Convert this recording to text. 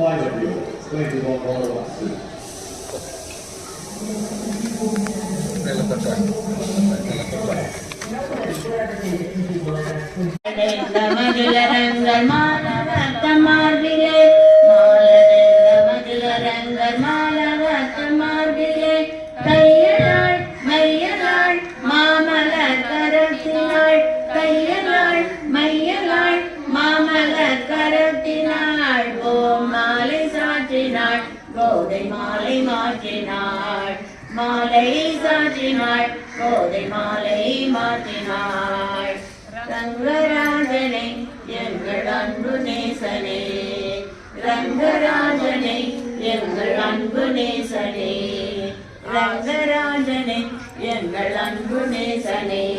மாலை மாட்டாங்க Final deal, twenty-one dollar lawsuit. மதுலரங்கள் மாலவத்த மார்பிலே மாலதெல்ல மதுலரங்கள் மாலவத்த மார்பிலே கையலாள் மையலாள் மாமலர் கரத்தினாள் கையலாள் சாற்றினாள் கோதை மாலை மாற்றினாள். மாலை சாற்றினாள். கோதை மாலை மாற்றினாள். ரங்கராஜனை எங்கள் அன்பு நேசனே. ரங்கராஜனை எங்கள் அன்பு நேசனே. ரங்கராஜனை எங்கள் அன்பு நேசனே.